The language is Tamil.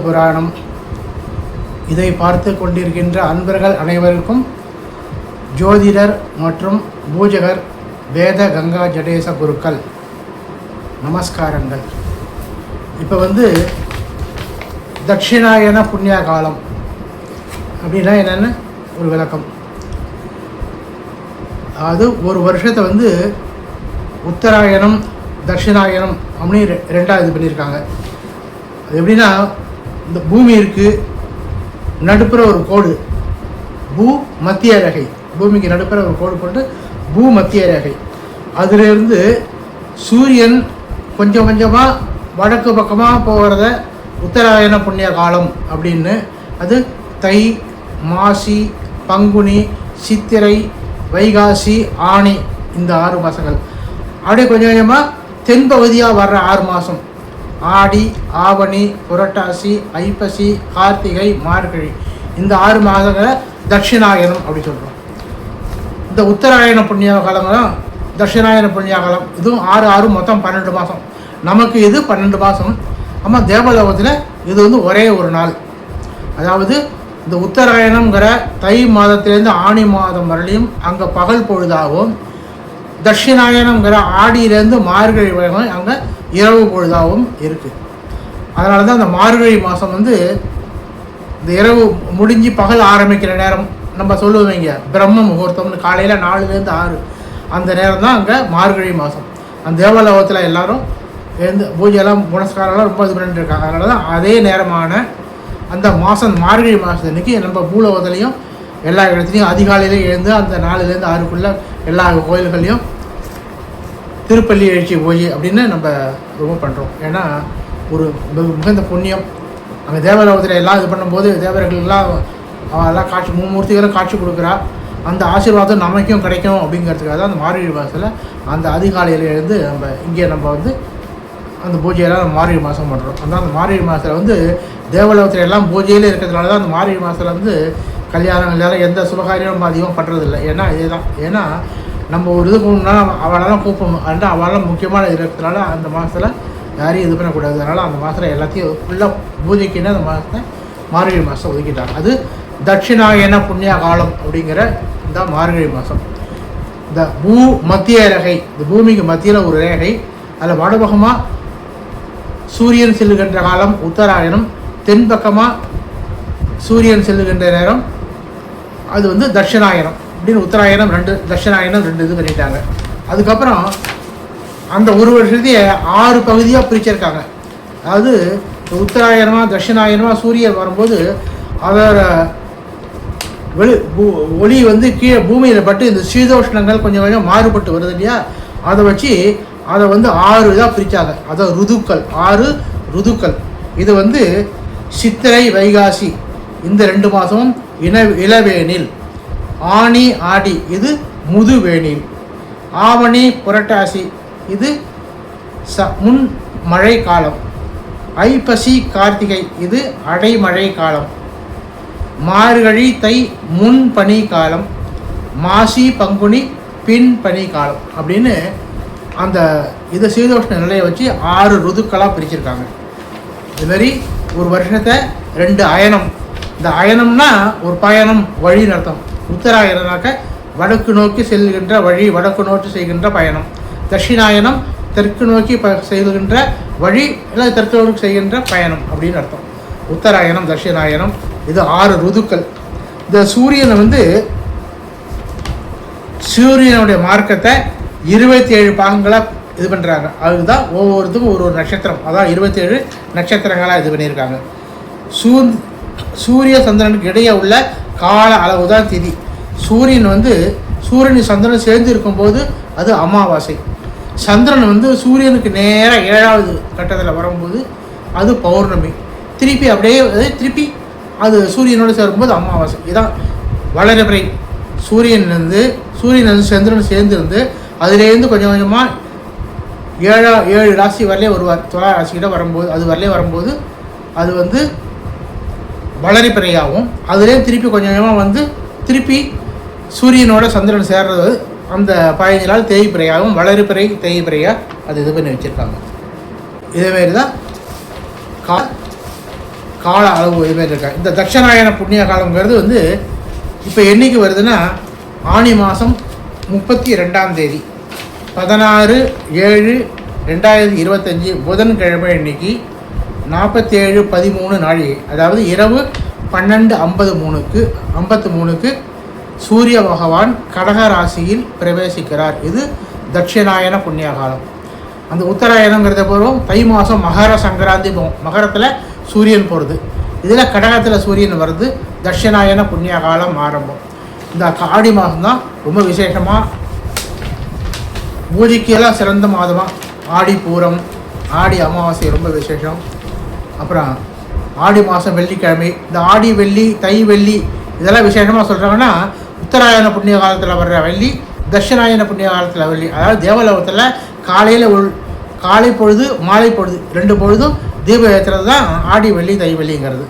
புராணம். இதை பார்த்து கொண்டிருக்கின்ற அன்பர்கள் அனைவருக்கும் ஜோதிடர் மற்றும் பூஜகர் வேத கங்கா ஜடேச குருக்கள் நமஸ்காரங்கள். இப்போ வந்து தட்சிணாயன புண்ணிய காலம் அப்படின்னா என்னென்னு ஒரு விளக்கம். அதாவது ஒரு வருஷத்தை வந்து உத்தராயணம் தட்சிணாயனம் அப்படின்னு ரெ- இது பண்ணியிருக்காங்க. அது எப்படின்னா இந்த பூமி இருக்குது நடுப்புற ஒரு கோடு. பூ மத்திய ரேகை. பூமிக்கு நடுப்புற ஒரு கோடு போட்டு பூ மத்திய ரேகை. அதிலிருந்து சூரியன் கொஞ்சம் கொஞ்சமாக வடக்கு பக்கமாக போகிறத உத்தராயண புண்ணிய காலம் அப்படின்னு அது தை மாசி பங்குனி சித்திரை வைகாசி ஆணி இந்த ஆறு மாதங்கள் அப்படியே கொஞ்சம் கொஞ்சமாக தென்பகுதியாக வர்ற ஆறு மாதம் ஆடி ஆவணி புரட்டாசி ஐப்பசி கார்த்திகை மார்கழி. இந்த ஆறு மாதங்களை தட்சிணாயனம் அப்படி சொல்கிறோம் இந்த உத்தராயண புண்ணிய காலங்களும் தட்சிணாயன புண்ணிய காலம். இதுவும் ஆறு ஆறு மொத்தம் பன்னெண்டு மாதம். நமக்கு இது பன்னெண்டு மாதம்? ஆமாம் தேவலோகத்தில் இது வந்து ஒரே ஒரு நாள். அதாவது இந்த உத்தராயணங்கிற தை மாதத்திலேருந்து ஆணி மாதம் வரலையும் அங்கே பகல் பொழுதாகவும் தட்சிணாயனங்கிற ஆடியிலேருந்து மார்கழி வரைக்கும் அங்கே இரவு பொழுதாகவும் இருக்குது அதனால தான் அந்த மார்கழி மாதம் வந்து இந்த இரவு முடிஞ்சு பகல் ஆரம்பிக்கிற நேரம் நம்ம சொல்லுவீங்க பிரம்ம முகூர்த்தம்னு காலையில் நாலுலேருந்து ஆறு. அந்த நேரம் தான் அங்கே மார்கழி மாதம் அந்த தேவலோகத்தில் எல்லாரும் எழுந்து பூஜையெல்லாம் புனஸ்காரம்லாம் ரொம்ப இது பண்ணிட்டு இருக்காங்க. அதனால தான் அதே நேரமான அந்த மாதம் மார்கழி மாதத்தன்னைக்கு நம்ம பூலோகத்துலேயும் எல்லா இடத்துலையும் அதிகாலையிலே எழுந்து அந்த நாலுலேருந்து ஆறுக்குள்ளே எல்லா கோயில்கள்லையும் திருப்பள்ளி எழுச்சி பூஜை அப்படின்னு நம்ம ரொம்ப பண்ணுறோம் ஏன்னா ஒரு மிகுந்த புண்ணியம். அங்கே தேவலோகத்தில் எல்லாம் இது பண்ணும்போது தேவர்கள்லாம் அவெல்லாம் காட்சி மும்மூர்த்திகளும் காட்சி கொடுக்குறா. அந்த ஆசீர்வாதம் நமக்கும் கிடைக்கும் அப்படிங்கிறதுக்காக தான் அந்த மார்கழி மாதத்தில் அந்த அதிகாலையில் எழுந்து நம்ம இங்கே நம்ம வந்து அந்த பூஜையெல்லாம் நம்ம மார்கழி மாதம் பண்ணுறோம் அந்த அந்த மார்கழி மாதத்தில் வந்து தேவலோகத்தில் எல்லாம் பூஜையிலே இருக்கிறதுனால தான் அந்த மார்கழி மாதத்தில் வந்து கல்யாணம் கல்யாணம் எந்த சுபகாரியமும் அதிகமாக பண்ணுறதில்ல ஏன்னா இதுதான். ஏன்னா நம்ம ஒரு இது போகணும்னா அவளெல்லாம் கூப்பிடணும். அண்ட் அவளெல்லாம் முக்கியமான இருக்கிறதுனால அந்த மாதத்தில் யாரையும் இது பண்ணக்கூடாது. அதனால் அந்த மாதத்தில் எல்லாத்தையும் ஃபுல்லாக பூஜைக்குன்னு அந்த மாதத்தை மார்கழி மாதம் ஒதுக்கிட்டாங்க. அது தட்சிணாயன புண்ணிய காலம் அப்படிங்கிற இந்த மார்கழி மாதம் இந்த பூ மத்திய ரேகை இந்த பூமிக்கு மத்தியில் ஒரு ரேகை அதில் வடபகமாக சூரியன் செல்லுகின்ற காலம் உத்தராயணம் தென்பக்கமாக சூரியன் செல்லுகின்ற நேரம் அது வந்து தட்சிணாயனம் அப்படின்னு உத்தராயணம் ரெண்டு தட்சிணாயணம் ரெண்டு இது பண்ணிட்டாங்க. அதுக்கப்புறம் அந்த ஒரு வருஷத்தையே ஆறு பகுதியாக பிரிச்சிருக்காங்க. அதாவது உத்தராயணமாக தட்சிணாயணமாக சூரியன் வரும்போது அதோட வெளி பூ- ஒளி வந்து கீழே பூமியில் பட்டு இந்த சீதோஷ்ணங்கள் கொஞ்சம் கொஞ்சம் மாறுபட்டு வருது இல்லையா? அதை வச்சு அதை வந்து ஆறு இதாக பிரித்தாங்க அதை ருதுக்கள் ஆறு ருதுக்கள். இது வந்து சித்திரை வைகாசி இந்த ரெண்டு மாதமும் இன இளவேனில். ஆனி ஆடி இது முதுவேணில் ஆவணி புரட்டாசி இது ச முன் மழை காலம் ஐப்பசி கார்த்திகை இது அடைமழை காலம் மார்கழி தை முன் பனி காலம் மாசி பங்குனி பின் பனி காலம் அப்படின்னு அந்த இதை சீதோஷ்ண நிலையை வச்சு ஆறு ருதுக்களாக பிரிச்சிருக்காங்க. இது மாதிரி ஒரு வருஷத்தை ரெண்டு அயனம். இந்த அயனம்னா ஒரு பயணம் வழி அர்த்தம். உத்தராயணனாக வடக்கு நோக்கி செல்கின்ற வழி வடக்கு நோக்கி செய்கின்ற பயணம். தட்சிணாயனம் தெற்கு நோக்கி ப செல்கின்ற வழி இல்லை தெற்கு நோக்கி செய்கின்ற பயணம் அப்படின்னு அர்த்தம். உத்தராயணம் தட்சிணாயனம் இது ஆறு ருதுக்கள். இந்த சூரியனை வந்து சூரியனுடைய மார்க்கத்தை இருபத்தி ஏழு பாகங்களாக இது பண்ணுறாங்க அதுதான் ஒவ்வொருத்துக்கும் ஒரு ஒரு நட்சத்திரம். அதான் இருபத்தேழு நட்சத்திரங்களாக இது பண்ணியிருக்காங்க. சூ சூரிய சந்திரனுக்கு இடையே உள்ள கால அளவு தான் திதி. சூரியன் வந்து சூரியன் சந்திரன் சேர்ந்து இருக்கும்போது அது அமாவாசை. சந்திரன் வந்து சூரியனுக்கு நேராக ஏழாவது கட்டத்தில் வரும்போது அது பௌர்ணமி. திருப்பி அப்படியே திருப்பி அது சூரியனோடு சேரும்போது அமாவாசை. இதான் வளரபிறை சூரியன் வந்து சூரியன் வந்து சந்திரன் சேர்ந்துருந்து அதுலேருந்து கொஞ்சம் கொஞ்சமாக ஏழா ஏழு ராசி வரலே வருவார். துலா ராசிக்கிட்ட வரும்போது அது வரலே வரும்போது அது வந்து வளரிப்பிறையாகவும் அதுலேயே திருப்பி கொஞ்சம் கொஞ்சமாக வந்து திருப்பி சூரியனோட சந்திரன் சேர்றது அந்த பதினஞ்சு நாள் தேய்பிறையாகவும் வளரிப்பிறை தேய்பிறையாக அது இது பண்ணி வச்சுருக்காங்க. இதேமாரி தான் கா கால அளவு இதுமாரி இருக்கா. இந்த தட்சநாயன புண்ணிய காலங்கிறது வந்து இப்போ என்னைக்கு வருதுன்னா ஆனி மாதம் முப்பத்தி ரெண்டாம் தேதி. பதினாறு ஏழு ரெண்டாயிரத்தி இருபத்தஞ்சி புதன்கிழமை இன்னைக்கு நாற்பத்தேழு பதிமூணு நாழிகை அதாவது இரவு பன்னெண்டு ஐம்பது மூணுக்கு ஐம்பத்து மூணுக்கு சூரிய பகவான் கடக ராசியில் பிரவேசிக்கிறார். இது தட்சிணாயன புண்ணிய காலம் அந்த உத்தராயணங்கிறத போகிறோம் தை மாதம் மகர சங்கராந்தி மகரத்தில் சூரியன் போகிறது இதில் கடகத்தில் சூரியன் வருது தட்சிணாயன புண்ணிய காலம் ஆரம்பம். இந்த ஆடி மாதம்தான் ரொம்ப விசேஷமாக பூஜைக்கெல்லாம் சிறந்த மாதமாக ஆடி பூரம் ஆடி அமாவாசை ரொம்ப விசேஷம். அப்புறம் ஆடி மாதம் வெள்ளிக்கிழமை இந்த ஆடி வெள்ளி தை வெள்ளி இதெல்லாம் விசேஷமாக சொல்கிறாங்கன்னா உத்தராயண புண்ணிய காலத்தில் வர்ற வெள்ளி தட்சிணாயன புண்ணிய காலத்தில் வெள்ளி. அதாவது தேவலோகத்தில் காலையில் உள் காலை பொழுது மாலை பொழுது ரெண்டு பொழுதும் தீபம் ஏற்றுறது தான் ஆடி வெள்ளி தை வெள்ளிங்கிறது.